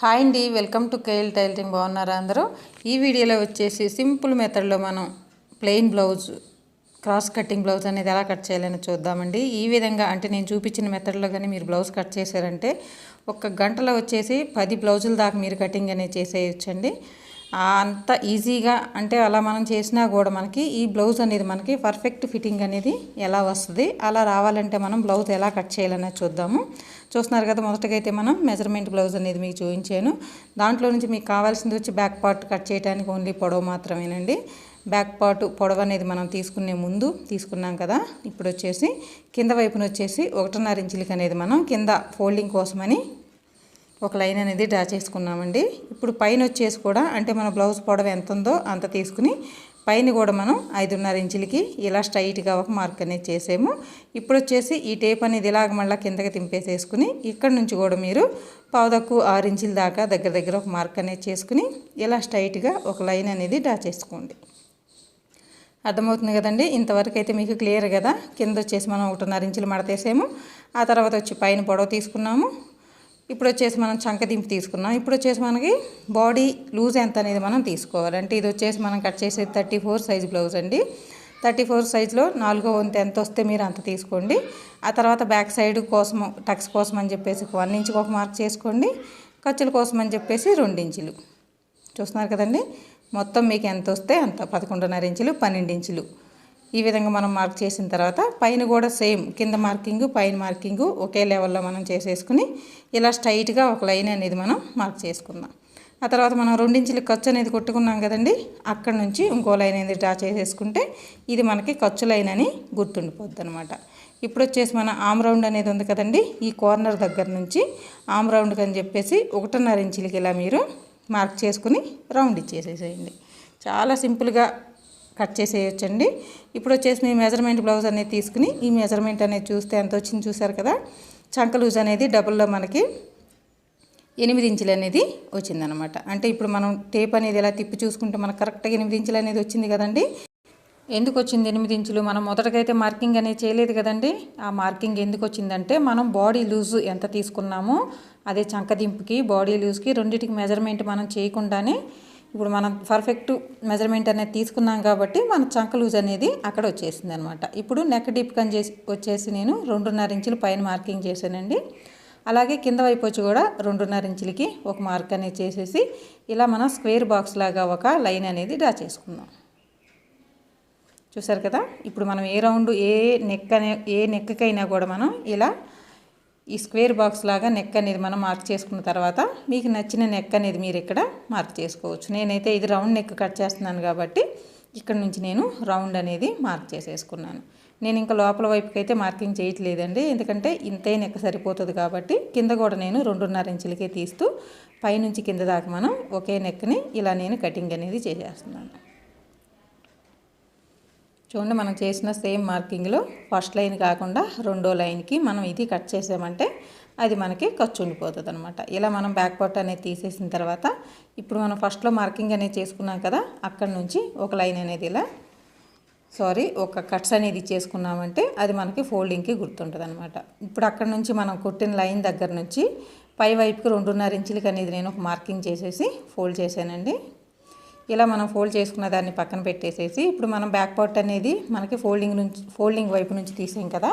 Hi అండి welcome to KL tailoring. బాగున్నారా అందరూ? ఈ వీడియోలో వచ్చేసి సింపుల్ మెథడ్లో మనం plain blouse cross cutting blouse అనేది ఎలా కట్ చేయాలని చూద్దామండి. ఈ విధంగా అంటే నేను చూపించిన మెథడ్లో కానీ మీరు బ్లౌజ్ కట్ చేశారంటే ఒక గంటలో వచ్చేసి పది బ్లౌజుల దాకా మీరు కటింగ్ అనేది చేసేయచ్చండి. అంత ఈజీగా అంటే అలా మనం చేసినా కూడా మనకి ఈ బ్లౌజ్ అనేది మనకి పర్ఫెక్ట్ ఫిట్టింగ్ అనేది ఎలా వస్తుంది అలా రావాలంటే మనం బ్లౌజ్ ఎలా కట్ చేయాలనేది చూద్దాము. చూస్తున్నారు కదా మొదటగా అయితే మనం మెజర్మెంట్ బ్లౌజ్ అనేది మీకు చూపించాను. దాంట్లో నుంచి మీకు కావాల్సింది వచ్చి బ్యాక్ పార్ట్ కట్ చేయడానికి ఓన్లీ పొడవు మాత్రమేనండి. బ్యాక్ పార్ట్ పొడవు అనేది మనం తీసుకునే ముందు తీసుకున్నాం కదా ఇప్పుడు వచ్చేసి కింద వైపున వచ్చేసి ఒకటిన్నర ఇంచులకి అనేది మనం కింద ఫోల్డింగ్ కోసమని ఒక లైన్ అనేది డ్రా చేసుకున్నామండి. ఇప్పుడు పైన వచ్చేసి కూడా అంటే మన బ్లౌజ్ పొడవ ఎంత ఉందో అంత తీసుకుని పైన కూడా మనం ఐదున్నర ఇంచులకి ఇలా స్ట్రైట్గా ఒక మార్క్ అనేది చేసాము. ఇప్పుడు వచ్చేసి ఈ టేప్ అనేది ఇలాగ మళ్ళీ కిందకి తింపేసేసుకుని ఇక్కడ నుంచి కూడా మీరు పావుదక్కు ఆరు ఇంచుల దాకా దగ్గర దగ్గర ఒక మార్క్ అనేది చేసుకుని ఇలా స్ట్రైట్గా ఒక లైన్ అనేది డ్రా చేసుకోండి. అర్థమవుతుంది కదండి? ఇంతవరకు అయితే మీకు క్లియర్ కదా? కింద వచ్చేసి మనం ఒకటిన్నర ఇంచులు మడతేసాము. ఆ తర్వాత వచ్చి పైన పొడవ తీసుకున్నాము. ఇప్పుడు వచ్చేసి మనం చంకదింపు తీసుకున్నాం. ఇప్పుడు వచ్చేసి మనకి బాడీ లూజ్ ఎంత అనేది మనం తీసుకోవాలి. అంటే ఇది వచ్చేసి మనం కట్ చేసేది థర్టీ ఫోర్ సైజ్ బ్లౌజ్ అండి. థర్టీ ఫోర్ సైజులో నాలుగో వంతు ఎంత వస్తే మీరు అంత తీసుకోండి. ఆ తర్వాత బ్యాక్ సైడ్ కోసం టక్స్ కోసం అని చెప్పేసి వన్ ఇంచుకి ఒక మార్క్ చేసుకోండి. ఖర్చుల కోసం అని చెప్పేసి రెండు ఇంచులు. చూస్తున్నారు కదండి? మొత్తం మీకు ఎంత వస్తే అంత పదకొండున్నర ఇంచులు పన్నెండు ఇంచులు. ఈ విధంగా మనం మార్క్ చేసిన తర్వాత పైన కూడా సేమ్ కింద మార్కింగ్ పైన మార్కింగ్ ఒకే లెవెల్లో మనం చేసేసుకుని ఇలా స్ట్రైట్గా ఒక లైన్ అనేది మనం మార్క్ చేసుకుందాం. ఆ తర్వాత మనం రెండించులు ఖర్చు అనేది కొట్టుకున్నాం కదండి అక్కడ నుంచి ఇంకో లైన్ అనేది డ్రా చేసేసుకుంటే ఇది మనకి ఖర్చు లైన్ అని గుర్తుండిపోద్ది అనమాట ఇప్పుడు వచ్చేసి మన ఆమ్ రౌండ్ అనేది ఉంది కదండి ఈ కార్నర్ దగ్గర నుంచి ఆమ్ రౌండ్కి అని చెప్పేసి ఒకటిన్నర ఇంచులకి ఇలా మీరు మార్క్ చేసుకుని రౌండ్ ఇచ్చేసేసేయండి. చాలా సింపుల్గా కట్ చేసేయచ్చండి. ఇప్పుడు వచ్చేసి మీ మెజర్మెంట్ బ్లౌజ్ అనేది తీసుకుని ఈ మెజర్మెంట్ అనేది చూస్తే ఎంత వచ్చింది చూసారు కదా? చంక లూజ్ అనేది డబుల్లో మనకి ఎనిమిది ఇంచులు అనేది వచ్చిందనమాట. అంటే ఇప్పుడు మనం టేప్ అనేది ఎలా తిప్పి చూసుకుంటే మనకు కరెక్ట్గా ఎనిమిది ఇంచులు అనేది వచ్చింది కదండి? ఎందుకు వచ్చింది ఎనిమిది ఇంచులు? మనం మొదటకైతే మార్కింగ్ అనేది చేయలేదు కదండి. ఆ మార్కింగ్ ఎందుకు వచ్చిందంటే మనం బాడీ లూజ్ ఎంత తీసుకున్నామో అదే చంకదింపుకి బాడీ లూజ్కి రెండింటికి మెజర్మెంట్ మనం చేయకుండానే ఇప్పుడు మనం పర్ఫెక్ట్ మెజర్మెంట్ అనేది తీసుకున్నాం కాబట్టి మన చంక లూజ్ అనేది అక్కడ వచ్చేసింది అనమాట ఇప్పుడు నెక్ డీప్ కన్ చేసి వచ్చేసి నేను రెండున్నర ఇంచులు పైన మార్కింగ్ చేశానండి. అలాగే కింద వైపు వచ్చి కూడా రెండున్నర ఇంచులకి ఒక మార్క్ అనేది చేసేసి ఇలా మనం స్క్వేర్ బాక్స్ లాగా ఒక లైన్ అనేది డ్రా చేసుకుందాం. చూసారు కదా? ఇప్పుడు మనం ఏ రౌండ్ ఏ నెక్ అనే ఏ నెక్కకైనా కూడా మనం ఇలా ఈ స్క్వేర్ బాక్స్ లాగా నెక్ అనేది మనం మార్క్ చేసుకున్న తర్వాత మీకు నచ్చిన నెక్ అనేది మీరు ఇక్కడ మార్క్ చేసుకోవచ్చు. నేనైతే ఇది రౌండ్ నెక్ కట్ చేస్తున్నాను కాబట్టి ఇక్కడ నుంచి నేను రౌండ్ అనేది మార్క్ చేసేసుకున్నాను. నేను ఇంకా లోపల వైపుకి అయితే మార్కింగ్ చేయట్లేదండి. ఎందుకంటే ఇంతే నెక్క సరిపోతుంది కాబట్టి కింద కూడా నేను రెండున్నర ఇంచులకే తీస్తూ పైనుంచి కింద దాకా మనం ఒకే నెక్ని ఇలా నేను కటింగ్ అనేది చేసేస్తున్నాను. చూడండి మనం చేసిన సేమ్ మార్కింగ్లో ఫస్ట్ లైన్ కాకుండా రెండో లైన్కి మనం ఇది కట్ చేసామంటే అది మనకి ఖర్చు ఉండిపోతుంది అనమాట ఇలా మనం బ్యాక్ పార్ట్ అనేది తీసేసిన తర్వాత ఇప్పుడు మనం ఫస్ట్లో మార్కింగ్ అనేది చేసుకున్నాం కదా అక్కడ నుంచి ఒక లైన్ అనేది ఇలా సారీ ఒక కట్స్ అనేది చేసుకున్నామంటే అది మనకి ఫోల్డింగ్కి గుర్తుంటుంది అనమాట ఇప్పుడు అక్కడ నుంచి మనం కుట్టిన లైన్ దగ్గర నుంచి పై వైపుకి రెండున్నర ఇంచులకి అనేది నేను ఒక మార్కింగ్ చేసేసి ఫోల్డ్ చేశానండి. ఇలా మనం ఫోల్డ్ చేసుకున్న దాన్ని పక్కన పెట్టేసేసి ఇప్పుడు మనం బ్యాక్ పార్ట్ అనేది మనకి ఫోల్డింగ్ నుంచి ఫోల్డింగ్ వైపు నుంచి తీసాం కదా.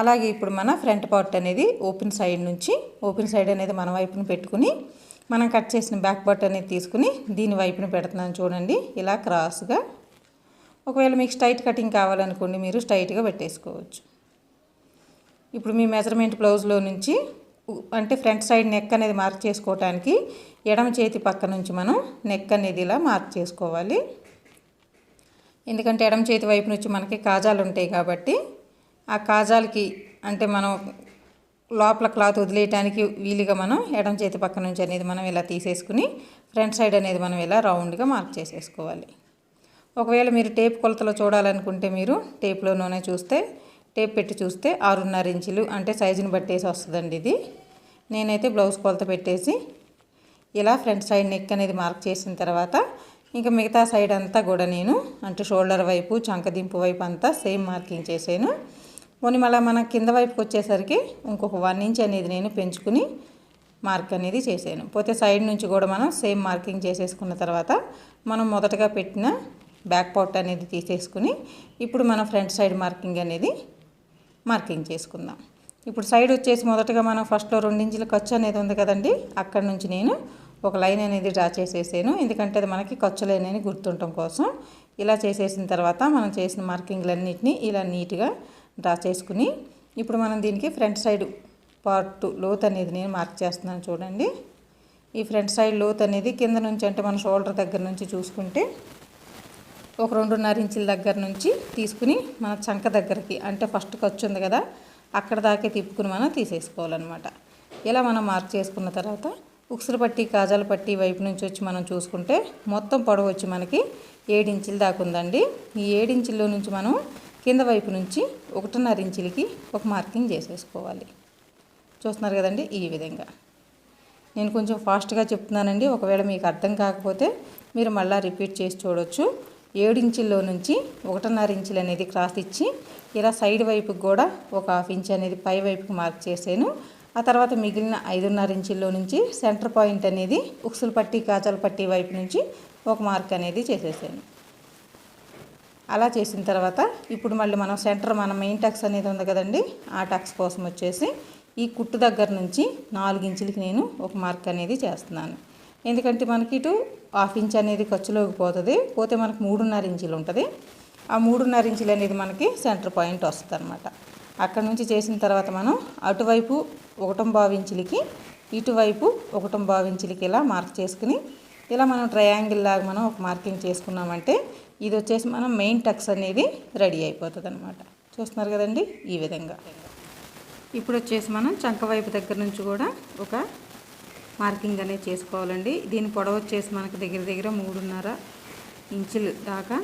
అలాగే ఇప్పుడు మన ఫ్రంట్ పార్ట్ అనేది ఓపెన్ సైడ్ నుంచి ఓపెన్ సైడ్ అనేది మన వైపున పెట్టుకుని మనం కట్ చేసిన బ్యాక్ పార్ట్ అనేది తీసుకుని దీని వైపున పెడుతున్నాను చూడండి. ఇలా క్రాస్గా ఒకవేళ మీకు స్ట్రైట్ కటింగ్ కావాలనుకోండి మీరు స్ట్రైట్గా పెట్టేసుకోవచ్చు. ఇప్పుడు మీ మెజర్మెంట్ బ్లౌజ్లో నుంచి అంటే ఫ్రంట్ సైడ్ నెక్ అనేది మార్క్ చేసుకోవటానికి ఎడమ చేతి పక్క నుంచి మనం నెక్ అనేది ఇలా మార్క్ చేసుకోవాలి. ఎందుకంటే ఎడమ చేతి వైపు నుంచి మనకి కాజాలు ఉంటాయి కాబట్టి ఆ కాజాలకి అంటే మనం లోపల క్లాత్ వదిలేయటానికి వీలుగా మనం ఎడమ చేతి పక్క నుంచి అనేది మనం ఇలా తీసేసుకుని ఫ్రంట్ సైడ్ అనేది మనం ఇలా రౌండ్గా మార్క్ చేసేసుకోవాలి. ఒకవేళ మీరు టేప్ కొలతలో చూడాలనుకుంటే మీరు టేప్లోనే చూస్తే టేప్ పెట్టి చూస్తే ఆరున్నర ఇంచులు అంటే సైజుని బట్టేసి వస్తుందండి ఇది. నేనైతే బ్లౌజ్ కొలత పెట్టేసి ఇలా ఫ్రంట్ సైడ్ నెక్ అనేది మార్క్ చేసిన తర్వాత ఇంకా మిగతా సైడ్ అంతా కూడా నేను అంటే షోల్డర్ వైపు చంకదింపు వైపు అంతా సేమ్ మార్కింగ్ చేశాను. పోనీ మళ్ళీ మన కింద వైపుకి వచ్చేసరికి ఇంకొక వన్ ఇంచ్ అనేది నేను పెంచుకుని మార్క్ అనేది చేసాను పోతే సైడ్ నుంచి కూడా మనం సేమ్ మార్కింగ్ చేసేసుకున్న తర్వాత మనం మొదటగా పెట్టిన బ్యాక్ పార్ట్ అనేది తీసేసుకుని ఇప్పుడు మనం ఫ్రంట్ సైడ్ మార్కింగ్ అనేది మార్కింగ్ చేసుకుందాం. ఇప్పుడు సైడ్ వచ్చేసి మొదటగా మనం ఫస్ట్లో రెండించుల ఖర్చు అనేది ఉంది కదండి. అక్కడ నుంచి నేను ఒక లైన్ అనేది డ్రా చేసేసాను. ఎందుకంటే అది మనకి ఖర్చు లైన్ అని గుర్తుండటం కోసం. ఇలా చేసేసిన తర్వాత మనం చేసిన మార్కింగ్లన్నింటినీ ఇలా నీట్గా డ్రా చేసుకుని ఇప్పుడు మనం దీనికి ఫ్రంట్ సైడ్ పార్ట్ లోత్ అనేది నేను మార్క్ చేస్తున్నాను చూడండి. ఈ ఫ్రంట్ సైడ్ లోత్ అనేది కింద నుంచి అంటే మన షోల్డర్ దగ్గర నుంచి చూసుకుంటే ఒక రెండున్నర ఇంచుల దగ్గర నుంచి తీసుకుని మన చంక దగ్గరికి అంటే ఫస్ట్ ఖర్చు ఉంది కదా అక్కడ దాకే తిప్పుకుని మనం తీసేసుకోవాలన్నమాట. ఇలా మనం మార్క్ చేసుకున్న తర్వాత ఉక్సులు పట్టి కాజాల పట్టి వైపు నుంచి వచ్చి మనం చూసుకుంటే మొత్తం పొడవు వచ్చి మనకి ఏడించులు దాకా ఉందండి. ఈ ఏడించుల్లో నుంచి మనం కింద వైపు నుంచి ఒకటిన్నర ఇంచులకి ఒక మార్కింగ్ చేసేసుకోవాలి. చూస్తున్నారు కదండి ఈ విధంగా. నేను కొంచెం ఫాస్ట్గా చెప్తున్నానండి. ఒకవేళ మీకు అర్థం కాకపోతే మీరు మళ్ళీ రిపీట్ చేసి చూడొచ్చు. ఏడు ఇంచుల్లో నుంచి ఒకటిన్నర ఇంచులు అనేది క్రాస్ ఇచ్చి ఇలా సైడ్ వైపుకి కూడా ఒక హాఫ్ ఇంచ్ అనేది పై వైపుకి మార్క్ చేసాను ఆ తర్వాత మిగిలిన ఐదున్నర ఇంచుల్లో నుంచి సెంటర్ పాయింట్ అనేది ఉక్సులు పట్టి కాజాలు పట్టి వైపు నుంచి ఒక మార్క్ అనేది చేసేసాను. అలా చేసిన తర్వాత ఇప్పుడు మళ్ళీ మనం సెంటర్ మన మెయిన్ టక్స్ అనేది ఉంది కదండి ఆ టక్స్ కోసం వచ్చేసి ఈ కుట్టు దగ్గర నుంచి నాలుగు ఇంచులకి నేను ఒక మార్క్ అనేది చేస్తున్నాను. ఎందుకంటే మనకి ఇటు హాఫ్ ఇంచ్ అనేది ఖర్చులోకి పోతుంది. పోతే మనకు మూడున్నర ఇంచులు ఉంటుంది. ఆ మూడున్నర ఇంచులు అనేది మనకి సెంటర్ పాయింట్ వస్తుంది అనమాట అక్కడ నుంచి చేసిన తర్వాత మనం అటువైపు ఒకటం ఇంచులకి ఇటువైపు ఒకటం ఇంచులకి ఇలా మార్క్ చేసుకుని ఇలా మనం ట్రయాంగిల్ లాగా మనం ఒక మార్కింగ్ చేసుకున్నామంటే ఇది వచ్చేసి మనం మెయిన్ టక్స్ అనేది రెడీ అయిపోతుంది అనమాట చూస్తున్నారు కదండి? ఈ విధంగా. ఇప్పుడు వచ్చేసి మనం చంక వైపు దగ్గర నుంచి కూడా ఒక మార్కింగ్ అనేది చేసుకోవాలండి. దీని పొడవు వచ్చేసి మనకు దగ్గర దగ్గర మూడున్నర ఇంచులు దాకా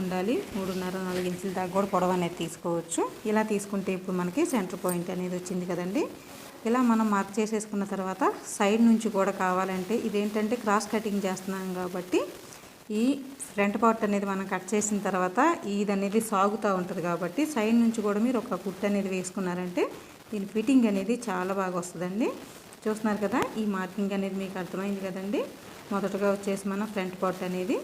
ఉండాలి. మూడున్నర నాలుగు ఇంచుల దాకా కూడా పొడవు అనేది తీసుకోవచ్చు. ఇలా తీసుకుంటే ఇప్పుడు మనకి సెంటర్ పాయింట్ అనేది వచ్చింది కదండి. ఇలా మనం మార్క్ చేసేసుకున్న తర్వాత సైడ్ నుంచి కూడా కావాలంటే ఇదేంటంటే క్రాస్ కటింగ్ చేస్తున్నాం కాబట్టి ఈ ఫ్రంట్ పార్ట్ అనేది మనం కట్ చేసిన తర్వాత ఇది అనేది సాగుతూ ఉంటుంది కాబట్టి సైడ్ నుంచి కూడా మీరు ఒక కుట్ అనేది వేసుకున్నారంటే దీని ఫిట్టింగ్ అనేది చాలా బాగా వస్తుందండి. చూస్తున్నారు కదా ఈ మార్కింగ్ అనేది మీకు అర్థమైంది కదండి. మొదటగా వచ్చేసి మన ఫ్రంట్ పార్ట్ అనేది.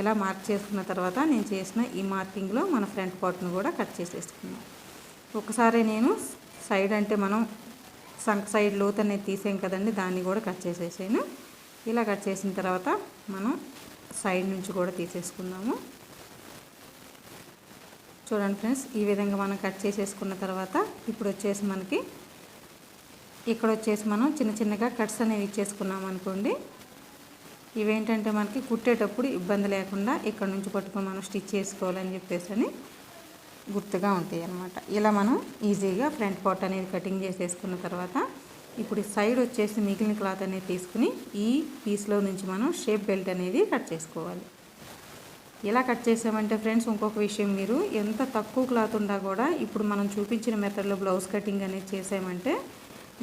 ఇలా మార్క్ చేసుకున్న తర్వాత నేను చేసిన ఈ మార్కింగ్లో మన ఫ్రంట్ పార్ట్ను కూడా కట్ చేసేసుకున్నాను ఒకసారి నేను సైడ్ అంటే మనం సంక్ సైడ్ లోత్ అనేది తీసాం కదండి దాన్ని కూడా కట్ చేసేసాను ఇలా కట్ చేసిన తర్వాత మనం సైడ్ నుంచి కూడా తీసేసుకుందాము. చూడండి ఫ్రెండ్స్ ఈ విధంగా మనం కట్ చేసేసుకున్న తర్వాత ఇప్పుడు వచ్చేసి మనకి ఇక్కడ వచ్చేసి మనం చిన్న చిన్నగా కట్స్ అనేవి ఇచ్చేసుకున్నాం అనుకోండి. ఇవేంటంటే మనకి కుట్టేటప్పుడు ఇబ్బంది లేకుండా ఇక్కడ నుంచి పట్టుకొని మనం స్టిచ్ చేసుకోవాలని చెప్పేసి అని గుర్తుగా ఉంటాయి అన్నమాట ఇలా మనం ఈజీగా ఫ్రంట్ పార్ట్ అనేది కటింగ్ చేసేసుకున్న తర్వాత ఇప్పుడు సైడ్ వచ్చేసి మిగిలిన క్లాత్ అనేది తీసుకుని ఈ పీస్లో నుంచి మనం షేప్ బెల్ట్ అనేది కట్ చేసుకోవాలి. ఇలా కట్ చేసామంటే ఫ్రెండ్స్ ఇంకొక విషయం మీరు ఎంత తక్కువ క్లాత్ ఉన్నా కూడా ఇప్పుడు మనం చూపించిన మెథడ్లో బ్లౌజ్ కటింగ్ అనేది చేసామంటే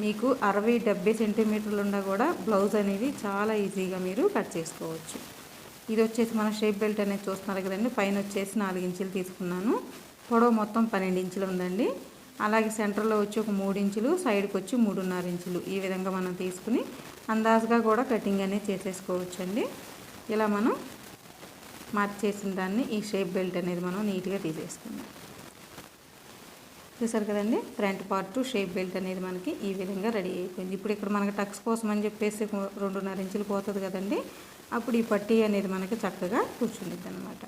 మీకు అరవై డెబ్బై సెంటీమీటర్లు ఉన్నా కూడా బ్లౌజ్ అనేది చాలా ఈజీగా మీరు కట్ చేసుకోవచ్చు. ఇది వచ్చేసి మన షేప్ బెల్ట్ అనేది చూస్తున్నారు కదండి. పైన వచ్చేసి నాలుగు ఇంచులు తీసుకున్నాను. పొడవు మొత్తం పన్నెండు ఇంచులు ఉందండి. అలాగే సెంటర్లో వచ్చి ఒక మూడు ఇంచులు సైడ్కి వచ్చి మూడున్నర ఇంచులు ఈ విధంగా మనం తీసుకుని అందాజుగా కూడా కటింగ్ అనేది చేసేసుకోవచ్చు ఇలా మనం మార్చేసిన దాన్ని ఈ షేప్ బెల్ట్ అనేది మనం నీట్గా తీసేసుకుందాం. చూసారు కదండి? ఫ్రంట్ పార్ట్ షేప్ బెల్ట్ అనేది మనకి ఈ విధంగా రెడీ అయిపోయింది. ఇప్పుడు ఇక్కడ మనకి టక్స్ కోసం అని చెప్పేసి రెండున్నర ఇంచులు పోతుంది కదండి? అప్పుడు ఈ పట్టీ అనేది మనకి చక్కగా కూర్చుంటుంది అనమాట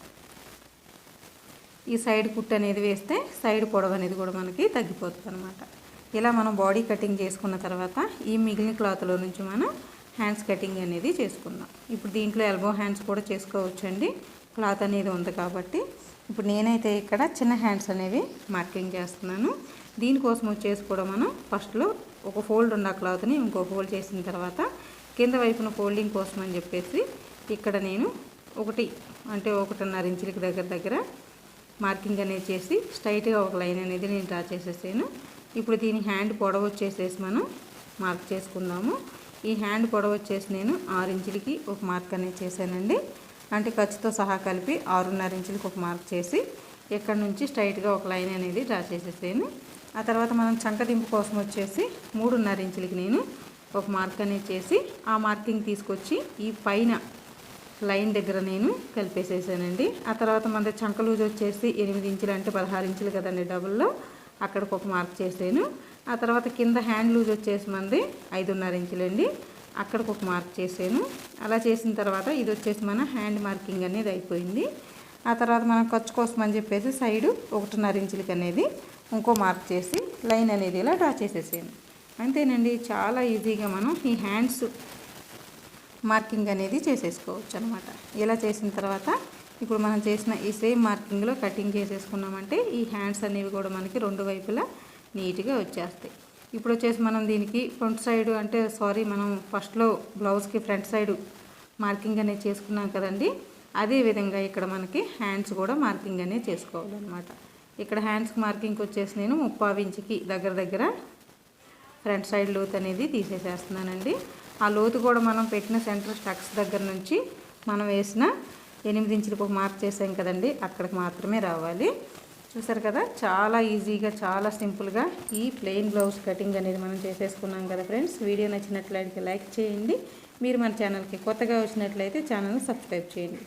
ఈ సైడ్ కుట్ అనేది వేస్తే సైడ్ పొడవు అనేది కూడా మనకి తగ్గిపోతుంది అనమాట ఇలా మనం బాడీ కటింగ్ చేసుకున్న తర్వాత ఈ మిగిలిన క్లాత్లో నుంచి మనం హ్యాండ్స్ కటింగ్ అనేది చేసుకుందాం. ఇప్పుడు దీంట్లో ఎల్బో హ్యాండ్స్ కూడా చేసుకోవచ్చు అండి క్లాత్ అనేది ఉంది కాబట్టి ఇప్పుడు నేనైతే ఇక్కడ చిన్న హ్యాండ్స్ అనేవి మార్కింగ్ చేస్తున్నాను. దీనికోసం వచ్చేసి కూడా మనం ఫస్ట్లో ఒక ఫోల్డ్ ఉన్న క్లాత్ని ఇంకో ఫోల్డ్ చేసిన తర్వాత కింద వైపున ఫోల్డింగ్ కోసం అని చెప్పేసి ఇక్కడ నేను ఒకటి అంటే ఒకటిన్నర ఇంచులకి దగ్గర దగ్గర మార్కింగ్ అనేది చేసి స్ట్రైట్గా ఒక లైన్ అనేది నేను డ్రా చేసేసాను. ఇప్పుడు దీని హ్యాండ్ పొడవు వచ్చేసేసి మనం మార్క్ చేసుకుందాము. ఈ హ్యాండ్ పొడవు వచ్చేసి నేను ఆరు ఇంచులకి ఒక మార్క్ అనేది చేశానండి. అంటే ఖర్చుతో సహా కలిపి ఆరున్నర ఇంచులకు ఒక మార్క్ చేసి ఇక్కడ నుంచి స్ట్రైట్గా ఒక లైన్ అనేది డ్రా చేసేసాను ఆ తర్వాత మనం చంకదింపు కోసం వచ్చేసి మూడున్నర ఇంచులకి నేను ఒక మార్క్ అనేది చేసి ఆ మార్కింగ్ తీసుకొచ్చి ఈ పైన లైన్ దగ్గర నేను కలిపేసేసానండి. ఆ తర్వాత మన చంక లూజ్ వచ్చేసి ఎనిమిది ఇంచులు అంటే పదహారు ఇంచులు కదండి డబుల్లో. అక్కడికి ఒక మార్క్ చేసాను. ఆ తర్వాత కింద హ్యాండ్ లూజ్ వచ్చేసి మంది ఐదున్నర ఇంచులండి. అక్కడికి ఒక మార్క్ చేసాను అలా చేసిన తర్వాత ఇది వచ్చేసి మన హ్యాండ్ మార్కింగ్ అనేది అయిపోయింది. ఆ తర్వాత మనం ఖర్చు కోసం అని చెప్పేసి సైడు ఒకటిన్నర ఇంచులకి అనేది ఇంకో మార్క్ చేసి లైన్ అనేది ఇలా డ్రా చేసేసాను అంతేనండి చాలా ఈజీగా మనం ఈ హ్యాండ్స్ మార్కింగ్ అనేది చేసేసుకోవచ్చు అనమాట ఇలా చేసిన తర్వాత ఇప్పుడు మనం చేసిన ఈ సేమ్ మార్కింగ్లో కటింగ్ చేసేసుకున్నామంటే ఈ హ్యాండ్స్ అనేవి కూడా మనకి రెండు వైపులా నీట్గా వచ్చేస్తాయి. ఇప్పుడు వచ్చేసి మనం దీనికి ఫ్రంట్ సైడ్ అంటే సారీ మనం ఫస్ట్లో బ్లౌజ్కి ఫ్రంట్ సైడ్ మార్కింగ్ అనేది చేసుకున్నాం కదండి. అదే విధంగా ఇక్కడ మనకి హ్యాండ్స్ కూడా మార్కింగ్ అనేది చేసుకోవాలన్నమాట. ఇక్కడ హ్యాండ్స్కి మార్కింగ్ వచ్చేసి నేను ముప్పావు ఇంచుకి దగ్గర దగ్గర ఫ్రంట్ సైడ్ లోత్ అనేది తీసేసేస్తున్నానండి. ఆ లోతు కూడా మనం పెట్టిన సెంటర్ స్టక్స్ దగ్గర నుంచి మనం వేసిన ఎనిమిది ఇంచులకు ఒక మార్క్ చేసాం కదండి. అక్కడికి మాత్రమే రావాలి. చూసారు కదా? చాలా ఈజీగా చాలా సింపుల్గా ఈ ప్లెయిన్ బ్లౌజ్ కటింగ్ అనేది మనం చేసేసుకున్నాం కదా ఫ్రెండ్స్? వీడియో నచ్చినట్లయితే లైక్ చేయండి. మీరు మన ఛానల్కి కొత్తగా వచ్చినట్లయితే ఛానల్ని సబ్స్క్రైబ్ చేయండి.